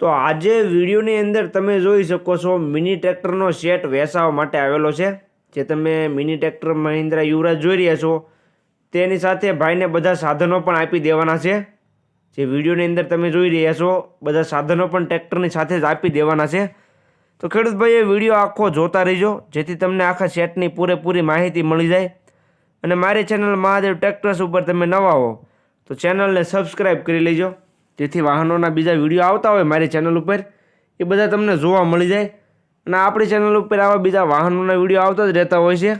તો આજે વિડીયોની અંદર તમે જોઈ શકો છો મિની ટ્રેક્ટરનો સેટ વેચાવા માટે આવેલો છે, જે તમે મિની ટ્રેક્ટર મહિન્દ્રા યુવરાજ જોઈ રહ્યા છો. તેની સાથે ભાઈને બધા સાધનો પણ આપી દેવાના છે. જે વિડીયોની અંદર તમે જોઈ રહ્યા છો, બધા સાધનો પણ ટ્રેક્ટરની સાથે જ આપી દેવાના છે. તો ખેડૂત ભાઈએ વીડિયો આખો જોતા રહીજો, જેથી તમને આખા સેટની પૂરેપૂરી માહિતી મળી જાય. અને મારી ચેનલ મહાદેવ ટ્રેક્ટર્સ ઉપર તમે નવા હો, તો ચેનલને સબસ્ક્રાઈબ કરી લેજો. જેથી વાહનોના બીજા વીડિયો આવતા હોય મારી ચેનલ ઉપર, એ બધા તમને જોવા મળી જાય. અને આપણી ચેનલ ઉપર આવા બીજા વાહનોના વીડિયો આવતા જ રહેતા હોય છે.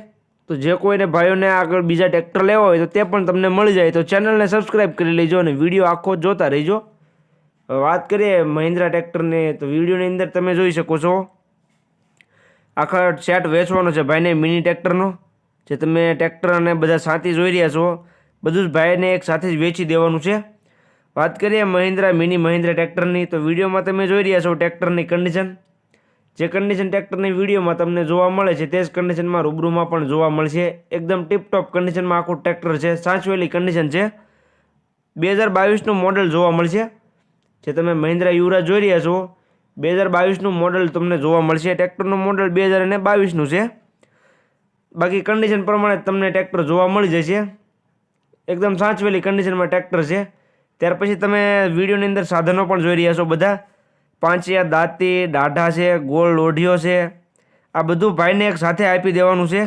તો જે કોઈને ભાઈઓને આગળ બીજા ટ્રેક્ટર લેવા હોય તો તે પણ તમને મળી જાય. તો ચેનલને સબસ્ક્રાઈબ કરી લેજો અને વીડિયો આખો જોતા રહેજો. હવે વાત કરીએ મહિન્દ્રા ટ્રેક્ટરને તો વિડીયોની અંદર તમે જોઈ શકો છો. આખા સેટ વેચવાનો છે ભાઈને મિની ટ્રેક્ટરનો જે તમે ટ્રેક્ટર અને બધા સાથી જોઈ રહ્યા છો. બધું જ ભાઈને એક સાથે જ વેચી દેવાનું છે. વાત કરીએ મહિન્દ્રા મિની મહિન્દ્રા ટ્રેક્ટરની, તો વિડીયોમાં તમે જોઈ રહ્યા છો ટ્રેક્ટરની કન્ડિશન જે કન્ડિશન ટ્રેક્ટરની વિડીયોમાં તમને જોવા મળે છે, તે જ કન્ડિશનમાં રૂબરૂમાં પણ જોવા મળશે. એકદમ ટીપટોપ કન્ડિશનમાં આખું ટ્રેક્ટર છે, સાચવેલી કન્ડિશન છે. બે હજાર બાવીસનું મોડલ જોવા મળશે. જે તમે મહિન્દ્રા યુવરાજ જોઈ રહ્યા છો બે હજાર બાવીસનું મોડલ તમને જોવા મળશે. ટ્રેક્ટરનું મોડલ બે હજાર અને બાવીસનું છે. બાકી કન્ડિશન પ્રમાણે તમને ટ્રેક્ટર જોવા મળી જશે. એકદમ સાચવેલી કન્ડિશનમાં ટ્રેક્ટર છે. ત્યાર પછી તમે વિડીયોની અંદર સાધનો પણ જોઈ રહ્યા છો બધા. પાંચિયા, દાંતી, દાઢા છે, ગોળ લોઢીઓ છે. આ બધું ભાઈને એક સાથે આપી દેવાનું છે.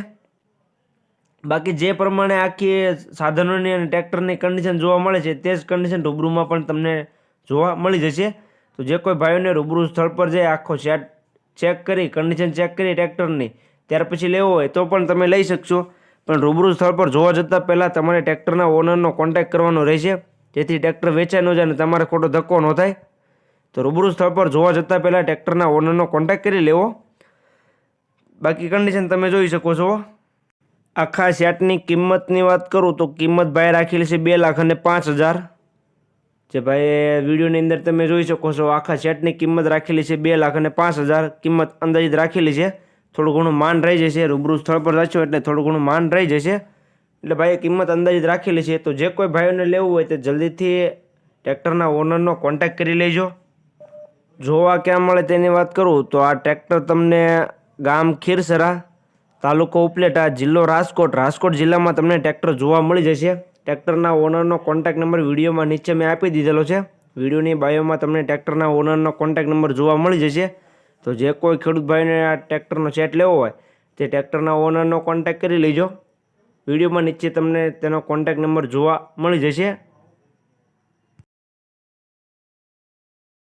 બાકી જે પ્રમાણે આખી સાધનોની અને ટ્રેક્ટરની કન્ડિશન જોવા મળે છે, તે જ કન્ડિશન રૂબરૂમાં પણ તમને જોવા મળી જશે. તો જે કોઈ ભાઈઓને રૂબરૂ સ્થળ પર જઈ આખો સેટ ચેક કરી કન્ડિશન ચેક કરી ટ્રેક્ટરની, ત્યાર પછી લેવો હોય તો પણ તમે લઈ શકશો. પણ રૂબરૂ સ્થળ પર જોવા જતાં પહેલાં તમારે ટ્રેક્ટરના ઓનરનો કોન્ટેક્ટ કરવાનો રહેશે. જેથી ટ્રેક્ટર વેચાઈ ન જાય અને તમારે ખોટો ધક્કો ન થાય. તો રૂબરૂ સ્થળ પર જોવા જતાં પહેલાં ટ્રેક્ટરના ઓનરનો કોન્ટેક્ટ કરી લેવો. બાકી કન્ડિશન તમે જોઈ શકો છો. આખા સેટની કિંમતની વાત કરું તો કિંમત ભાઈ રાખેલી છે બે લાખ અને પાંચ હજાર. જે ભાઈ વિડીયોની અંદર તમે જોઈ શકો છો આખા સેટની કિંમત રાખેલી છે બે લાખ અને પાંચ હજાર. કિંમત અંદાજિત રાખેલી છે. થોડું ઘણું માન રહી જશે, રૂબરૂ સ્થળ પર જશો એટલે થોડું ઘણું માન રહી જશે. એટલે ભાઈએ કિંમત અંદાજિત રાખેલી છે, તો જે કોઈ ભાઈઓને લેવું હોય તે જલ્દીથી ટ્રેક્ટરના ઓનરનો કોન્ટેક્ટ કરી લેજો. જોવા ક્યાં મળે તેની વાત કરું, તો આ ટ્રેક્ટર તમને ગામ ખીરસરા તાલુકો ઉપલેટા જિલ્લો રાજકોટ રાજકોટ જિલ્લામાં તમને ટ્રેક્ટર જોવા મળી જશે. ટ્રેક્ટરના ઓનરનો કોન્ટેક્ટ નંબર વિડીયોમાં નીચે મેં આપી દીધેલો છે. વિડીયોની બાયોમાં તમને ટ્રેક્ટરના ઓનરનો કોન્ટેક્ટ નંબર જોવા મળી જશે. તો જે કોઈ ખેડૂત ભાઈને આ ટ્રેક્ટરનો સેટ લેવો હોય, તે ટ્રેક્ટરના ઓનરનો કોન્ટેક્ટ કરી લેજો. વિડીયોમાં નીચે તમને તેનો કોન્ટેક્ટ નંબર જોવા મળી જશે.